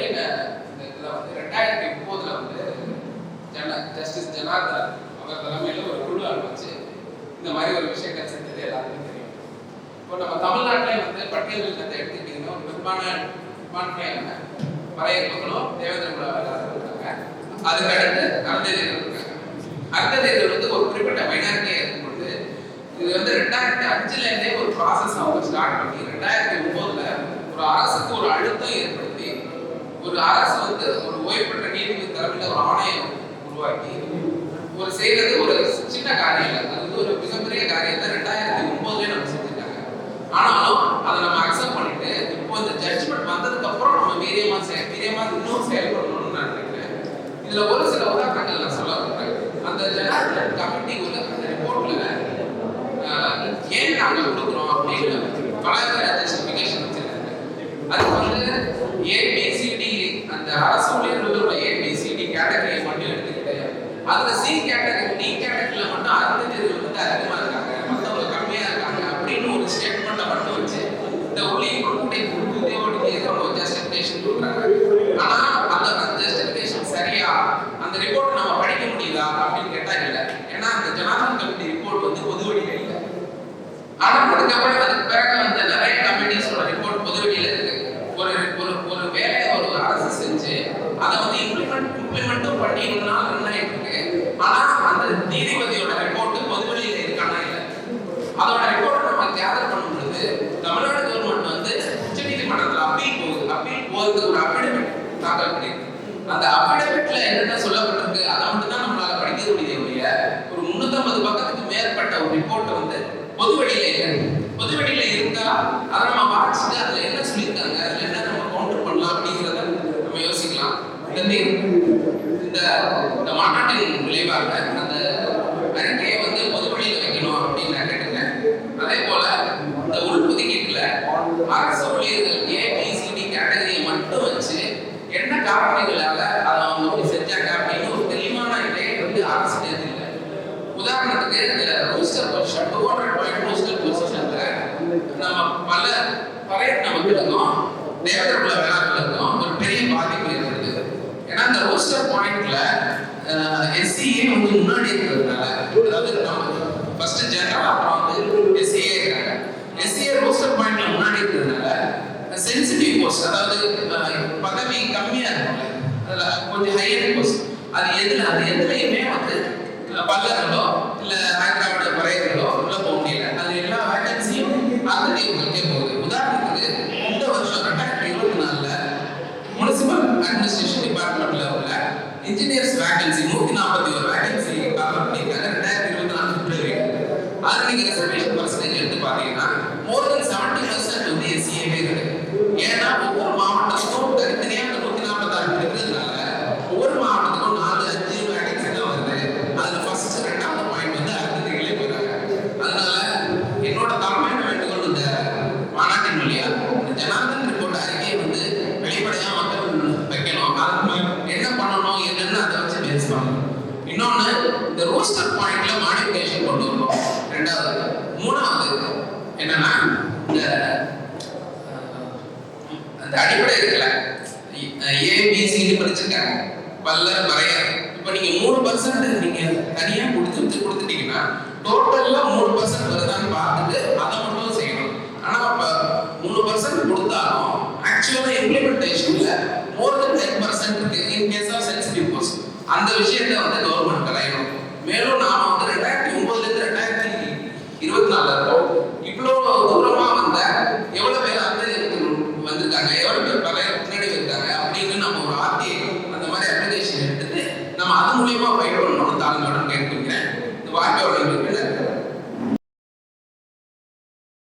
என்ன இந்த இதில் வந்து ரெண்டாயிரத்தி முப்பதுல வந்து ஜன ஜஸ்டிஸ் ஜனார்தன் அவர் தலைமையில் ஒரு குழு அனுப்பிச்சு இந்த மாதிரி ஒரு விஷயங்கள் செஞ்சது எல்லாருக்கும் தெரியும். இப்போ நம்ம தமிழ்நாட்டிலே வந்து பட்டியல் வில்லத்தை எடுத்துக்கிட்டிங்கன்னா ஒரு நிர்மாண நிர்மாணமே என்ன? பழைய மக்களும் தேவேந்திரகுல இருக்காங்க. அதுக்கடுத்து அருந்ததேவர் இருக்காங்க. அருந்ததேவர் வந்து ஒரு குறிப்பிட்ட மைனாரிட்டியாக இருக்கும்போது இது வந்து ரெண்டாயிரத்தி அஞ்சுலேருந்தே ஒரு ப்ராசஸ் அவங்க ஸ்டார்ட் பண்ணி ரெண்டாயிரத்தி ஒன்பதுல ஒரு அரசுக்கு ஒரு அழுத்தம் ஏற்படும் ஒரு அரசு வந்து ஒரு ஓய்வு பெற்ற நீதிபதி தலைமையில ஒரு ஆணையம் உருவாக்கி ஒரு செய்யறது ஒரு சின்ன காரியம் இல்லை அது வந்து ஒரு மிகப்பெரிய காரியத்தை ரெண்டாயிரத்தி ஒன்பதுலேயே நம்ம செஞ்சுட்டாங்க ஆனாலும் அதை நம்ம அக்செப்ட் பண்ணிட்டு இப்போ இந்த ஜட்ஜ்மெண்ட் வந்ததுக்கு அப்புறம் நம்ம வீரியமா செய்ய வீரியமா இன்னும் செயல்படணும்னு நான் நினைக்கிறேன். இதுல ஒரு சில உதாரணங்கள் நான் சொல்ல விரும்புறேன். அந்த ஜனாதிபதி கமிட்டி உள்ள அந்த ரிப்போர்ட்ல ஏன் நாங்கள் கொடுக்குறோம் அப்படின்னு பல ஜஸ்டிஃபிகேஷன் வச்சிருக்காங்க. அது வந்து ஏபிசிடி அந்த அரசு ஊழியர்களோட ஏபிசிடி கேட்டகரியை மட்டும் எடுத்துக்கிட்டு அதுல சி கேட்டகரி டி கேட்டகரியில மட்டும் அருந்ததியர்கள் வந்து அதிகமா இருக்காங்க மற்றவங்க கம்மியா இருக்காங்க அப்படின்னு ஒரு ஸ்டேட்மெண்ட்டை மட்டும் வச்சு இந்த உள்ளீட்டுடைய உறுதியோடு ஏதோ ஒரு ஜஸ்டிஃபிகேஷன் கொடுக்குறாங்க ஆனா அந்த ஜஸ்டிஃபிகேஷன் சரியா அந்த ரிப்போர்ட் நம்ம படிக்க முடியுதா அப்படின்னு கேட்டா இல்லை ஏன்னா அந்த ஜனாதன் கமிட்டி ரிப்போர்ட் வந்து பொது வழியில இல்லை ஆனா அதுக்கப்புறம் அதுக்கு பிறகு வந்து நிறைய கமிட்டிஸோட ரிப்போர்ட் பொது வெளியில இருக்கு ஒரு ஒரு ஒரு வேலையை ஒரு அரசு செஞ்சு அதை வந்து இம்ப்ளிமெண்ட் இம்ப்ளிமெண்ட்டும் பண்ணி இவ்வளவு நாள் ரன் ஆயிட்டு இருக்கு ஆனா அந்த நீதிபதியோட ரிப்போர்ட் பொதுவெளியில இருக்கானா இல்லை? அதோட ரிப்போர்ட் நம்ம கேதர் பண்ணும் பொழுது தமிழ்நாடு கவர்மெண்ட் வந்து உச்சநீதிமன்றத்தில் அப்பீல் போகுது. அப்பீல் போகுது ஒரு அபிடவிட் தாக்கல் பண்ணிருக்கு. அந்த அபிடவிட்ல என்னென்ன சொல்லப்பட்டிருக்கு அதை மட்டும் தான் நம்மளால படிக்க முடியவில்லைய ஒரு முன்னூத்தம்பது பக்கத்துக்கு மேற்பட்ட ஒரு ரிப்போர்ட் வந்து பொதுவெளியில இல்லை பொதுவெளியில இருந்தா அதை நம்ம வாசிச்சு அதுல என்ன சொல்லியிருக்காங்க? அதுல என்ன நம்ம கவுண்டர் பண்ணலாம் அப்படிங்கிறத நம்ம யோசிக்கலாம். இந்த இந்த மாநாட்டின் விளைவாக அந்த அறிக்கையை வந்து பொதுவெளியில் வைக்கணும் அப்படின்னு நான் கேட்டுக்கிறேன் அதே போல இந்த உள்ஒதுக்கீட்டுல அரசு ஊழியர்கள் ஏபிசிடி கேட்டகரியை மட்டும் வச்சு என்ன காரணங்களால அதை அவங்க அப்படி செஞ்சாங்க அப்படின்னு ஒரு தெளிவான இதே வந்து அரசு தேர்தல் உதாரணத்துக்கு இந்த roster position two hundred point roster பொசிஷன்ல நம்ம பல பறையற்ற மக்களுக்கும் தேவதற்குள்ள வேளாண்களுக்கும் ஒரு பெரிய பாதிப்பு ஏன்னா அந்த ரோஸ்டர் பாயிண்ட்ல எஸ்சிஏ வந்து முன்னாடி இருக்கிறதுனால அதாவது நம்ம ஃபர்ஸ்ட் ஜெனரல் அப்புறம் வந்து எஸ்சிஏ இருக்காங்க. எஸ்சிஏ ரோஸ்டர் பாயிண்ட்ல முன்னாடி இருக்கிறதுனால சென்சிட்டிவ் போஸ்ட் அதாவது பதவி கம்மியா இருக்கும்ல கொஞ்சம் ஹையர் போஸ்ட் அது எதுல அது எதுலையுமே வந்து அஹ், பல்லர்களோ இல்ல இன்ஜினியர்ஸ் வேகன்சி நூத்தி நாற்பத்தி ஒரு வேகன்சி கால் பண்ணியிருக்காங்க. ரெண்டாயிரத்தி இருபத்தி நாலு பிப்ரவரி அது நீங்க ரிசர்வேஷன் பர்சன்டேஜ் எடுத்து பாத்தீங்கன்னா மோர் தென் செவன்டி பர்சன்ட் வந்து எஸ்சிஏவே இருக்கு. ஏன்னா ஒவ்வொரு மாவட்டத்துக்கும் தனித்தனியா இந்த நூத்தி நாற்பத்தாறு இருக்கிறதுனால ஒவ்வொரு மாவட்டத்துக்கும் நாலு அஞ்சு வேகன்சி தான் வருது அதுல ஃபர்ஸ்ட் ரெண்டாவது பாயிண்ட் வந்து அருந்ததிகளே போயிறாங்க அதனால என்னோட தலைமையான வேண்டுகோள் இந்த மாநாட்டின் வழியா இந்த ஜனார்தன் ரிப்போர்ட் அறிக்கையை வந்து வெளிப்படையா மக்கள் வைக்கணும் அது என்ன பண்ணணும் என்னன்னு அதை வச்சு பேஸ் பண்ணணும் இன்னொன்னு இந்த ரோஸ்டர் பாயிண்ட்ல மாடிஃபிகேஷன் கொண்டு வரணும் ரெண்டாவது மூணாவது என்னன்னா இந்த அந்த அடிப்படை இருக்குல்ல ஏபிசின்னு படிச்சிருக்காங்க. பல்ல வரைய இப்போ நீங்க மூணு பர்சன்ட் நீங்க தனியா கொடுத்து கொடுத்துட்டீங்க. இருபத்தி நாலுல இவ்வளோ தூரமா வந்த எவ்வளவு பேர் அந்த வந்திருக்காங்க? எவ்வளவு பேர் பல முன்னாடி இருக்காங்க அப்படின்னு நம்ம ஒரு ஆர்டி அந்த மாதிரி அப்ளிகேஷன் எடுத்துட்டு நம்ம அது மூலியமா பயிர் பண்ணணும்னு தாழ்மையோட கேட்டுக்கிறேன். இந்த வாய்ப்பை இருக்கிறேன்